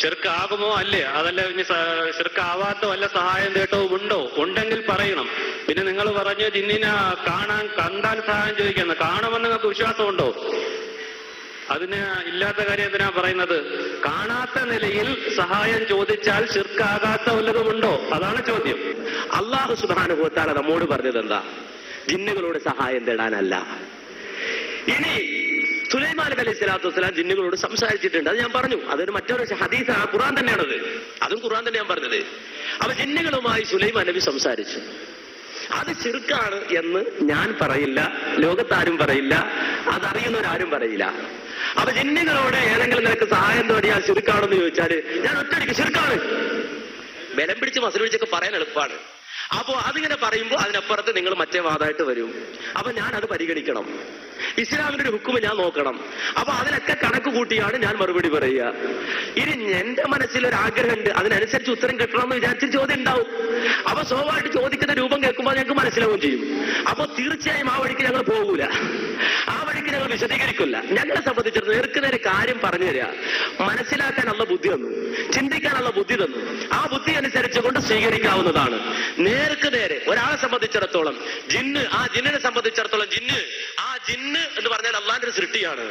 ഷിർക്കാകുമോ അല്ലേ? അതല്ല ഇനി ചെറുക്കാവാത്ത വല്ല സഹായം തേട്ടോ ഉണ്ടോ? ഉണ്ടെങ്കിൽ പറയണം. പിന്നെ നിങ്ങൾ പറഞ്ഞ ജിന്നിനെ കാണാൻ കണ്ടാൽ സഹായം ചോദിക്കുന്നത് കാണുമെന്ന് നിങ്ങൾക്ക് വിശ്വാസമുണ്ടോ? അതിന് ഇല്ലാത്ത കാര്യം എന്തിനാ പറയുന്നത്? കാണാത്ത നിലയിൽ സഹായം ചോദിച്ചാൽ ചെറുക്കാകാത്ത വല്ലതുമുണ്ടോ? അതാണ് ചോദ്യം. അള്ളാഹു സുബാനുഭവത്താണ് നമ്മോട് പറഞ്ഞത് എന്താ? ജിന്നുകളോട് സഹായം തേടാനല്ല. ഇനി സുലൈമാൻ അലൈഹി സ്വലാത്തു വസ്സലാം ജിന്നുകളോട് സംസാരിച്ചിട്ടുണ്ട്. അത് ഞാൻ പറഞ്ഞു. അതൊരു മറ്റൊരു ഹദീസ്. ആ ഖുറാൻ തന്നെയാണത്. അതും ഖുറാൻ തന്നെ ഞാൻ പറഞ്ഞത്. അപ്പൊ ജിന്നുകളുമായി സുലൈമാൻ നബി സംസാരിച്ചു. അത് ചെറുക്കാണ് എന്ന് ഞാൻ പറയില്ല. ലോകത്താരും പറയില്ല. അതറിയുന്നവരാരും പറയില്ല. അപ്പൊ ജിന്നുകളോട് ഏതെങ്കിലും നിനക്ക് സഹായം തോടിയാൽ ചുരുക്കാണെന്ന് ചോദിച്ചാൽ ഞാൻ ഒറ്റടിക്ക് ചുരുക്കാണ് ബലം പിടിച്ച് മസിൽ പിടിച്ചൊക്കെ പറയാൻ എളുപ്പമാണ്. അപ്പോ അതിങ്ങനെ പറയുമ്പോൾ അതിനപ്പുറത്ത് നിങ്ങൾ മറ്റേ വാദമായിട്ട് വരും. അപ്പൊ ഞാൻ അത് പരിഗണിക്കണം. ഇസ്ലാമിന്റെ ഒരു ഹുക്കും ഞാൻ നോക്കണം. അപ്പൊ അതിനൊക്കെ കണക്ക് കൂട്ടിയാണ് ഞാൻ മറുപടി പറയുക. ഇനി എന്റെ മനസ്സിൽ ഒരു ആഗ്രഹം ഉണ്ട് അതിനനുസരിച്ച് ഉത്തരം കിട്ടണം എന്ന് വിചാരിച്ച് ചോദ്യം ഉണ്ടാവും. അപ്പൊ സ്വാഭാവികമായിട്ട് ചോദിക്കുന്ന രൂപം കേൾക്കുമ്പോൾ ഞങ്ങൾക്ക് മനസ്സിലാവുകയും ചെയ്യും. അപ്പൊ തീർച്ചയായും ആ വഴിക്ക് ഞങ്ങൾ പോകൂല. ആ വഴിക്ക് ഞങ്ങൾ വിശദീകരിക്കില്ല. ഞങ്ങളെ സംബന്ധിച്ചിടത്തോളം നേർക്കുനേരെ കാര്യം പറഞ്ഞു തരിക മനസ്സിലാക്കാനുള്ള ബുദ്ധി തന്നു. ചിന്തിക്കാനുള്ള ബുദ്ധി തന്നു. ആ ബുദ്ധി അനുസരിച്ചുകൊണ്ട് സ്വീകരിക്കാവുന്നതാണ്. നേർക്ക് നേരെ ഒരാളെ സംബന്ധിച്ചിടത്തോളം ജിന്ന് ആ ജിന്നിനെ സംബന്ധിച്ചിടത്തോളം ജിന്ന് ആ ജിന്ന് എന്ന് പറഞ്ഞാൽ അള്ളാന്റെ സൃഷ്ടിയാണ്.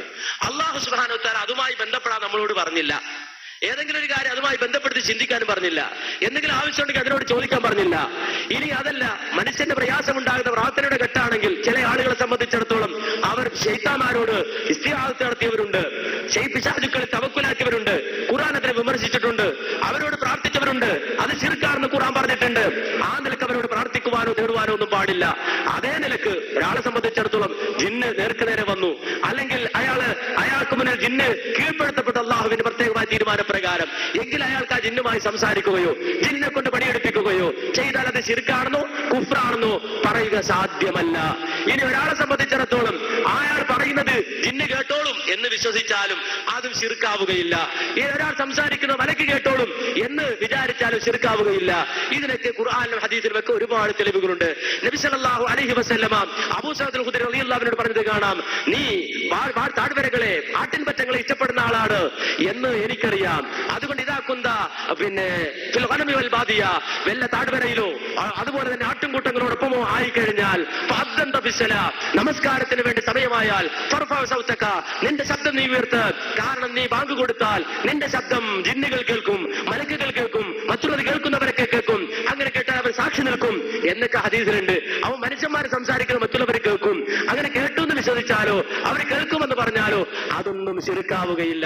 അള്ളാഹു സുബാനുത്താൽ അതുമായി ബന്ധപ്പെടാൻ നമ്മളോട് പറഞ്ഞില്ല. ഏതെങ്കിലും ഒരു കാര്യം അതുമായി ബന്ധപ്പെടുത്തി ചിന്തിക്കാനും പറഞ്ഞില്ല. എന്തെങ്കിലും ആവശ്യമുണ്ടെങ്കിൽ അതിനോട് ചോദിക്കാൻ പറഞ്ഞില്ല. ഇനി അതല്ല മനുഷ്യന്റെ പ്രയാസമുണ്ടാകുന്ന പ്രാർത്ഥനയുടെ ഘട്ടാണെങ്കിൽ ചില ആളുകളെ സംബന്ധിച്ചിടത്തോളം അവർ ശൈത്താമാരോട് ഇസ്തിഹാസത്ത് നടത്തിയവരുണ്ട് ശൈപിശാചുക്കളെ തവക്കുലാക്കിയവരുണ്ട് ഖുറാൻ അതിനെ വിമർശിച്ചിട്ടുണ്ട് അവരോട് പ്രാർത്ഥിച്ചവരുണ്ട്. അത് ചെറുക്കാർന്ന് ഖുറാൻ പറഞ്ഞിട്ടുണ്ട്. ആ നിലയ്ക്ക് അവരോട് പ്രാർത്ഥിക്കുവാനോ തേടുവാനോ ഒന്നും പാടില്ല. അതേ നിലയ്ക്ക് ഒരാളെ സംബന്ധിച്ചിടത്തോളം ജിന്ന് നേർക്ക് മുന്നിൽ ജിന്ന് കീഴ്പ്പെടുത്തപ്പെട്ട അള്ളാഹുവിന്റെ പ്രത്യേകമായ തീരുമാനപ്രകാരം എങ്കിൽ അയാൾക്ക് ആ ജിന്നുമായി സംസാരിക്കുകയോ ജിന്നെ കൊണ്ട് പണിയെടുപ്പിക്കുകയോ ചെയ്താൽ അത് ശിർക്കാണെന്നോ കുഫ്രാണെന്നോ പറയുക സാധ്യമല്ല. ഇനി ഒരാളെ സംബന്ധിച്ചിടത്തോളം അയാൾ പറയുന്നത് ജിന്ന് കേട്ടോളും എന്ന് വിശ്വസിച്ചാലും അതും ശിർക്കാവുകയില്ല. ഒരാൾ സംസാരിക്കുന്ന മലക്ക് കേട്ടോളും എന്ന് വിചാരിച്ചാലും ശിർക്കാവുകയില്ല. ഇതിനൊക്കെ ഖുർആാനിലും ഹദീസിലും ഒക്കെ ഒരുപാട് തെളിവുകളുണ്ട്. നബിസലാഹു അലഹി വസല്ലമ അബൂ സഅദ് ഖുദരി റളിയല്ലാഹുവിനോട് പറഞ്ഞത് കാണാം. നീ താഴ്വരകളെ ആട്ടിൻ പറ്റങ്ങളെ ആട്ടിൻപറ്റങ്ങളെ ഇഷ്ടപ്പെടുന്ന ആളാണ് എന്ന് എനിക്കറിയാം. അതുകൊണ്ട് ഇതാക്കുന്ന പിന്നെ ഫിൽ ഗനമി വൽ ബാദിയ വല്ല താഴ്വരയിലോ അതുപോലെ തന്നെ ആട്ടിൻകൂട്ടങ്ങളോടൊപ്പമോ ആയിക്കഴിഞ്ഞു നമസ്കാരത്തിന് വേണ്ടി സമയമായാൽ നിന്റെ ശബ്ദം നീ ഉയർത്ത്. കാരണം നീ ബാങ്ക് കൊടുത്താൽ നിന്റെ ശബ്ദം ജിന്നുകൾ കേൾക്കും മലക്കുകൾ കേൾക്കും മറ്റുള്ളത് കേൾക്കുന്നവരൊക്കെ കേൾക്കും. അങ്ങനെ കേട്ടാൽ അവർ സാക്ഷി നിൽക്കും. എന്നൊക്കെ ഹദീസിലുണ്ട്. അവൻ മനുഷ്യന്മാർ സംസാരിക്കുന്നത് മറ്റുള്ളവർ കേൾക്കും. അങ്ങനെ കേട്ടു എന്ന് വിശ്വസിച്ചാലോ അവർ കേൾക്കുമെന്ന് പറഞ്ഞാലോ അതൊന്നും ശരിക്കാവുകയില്ല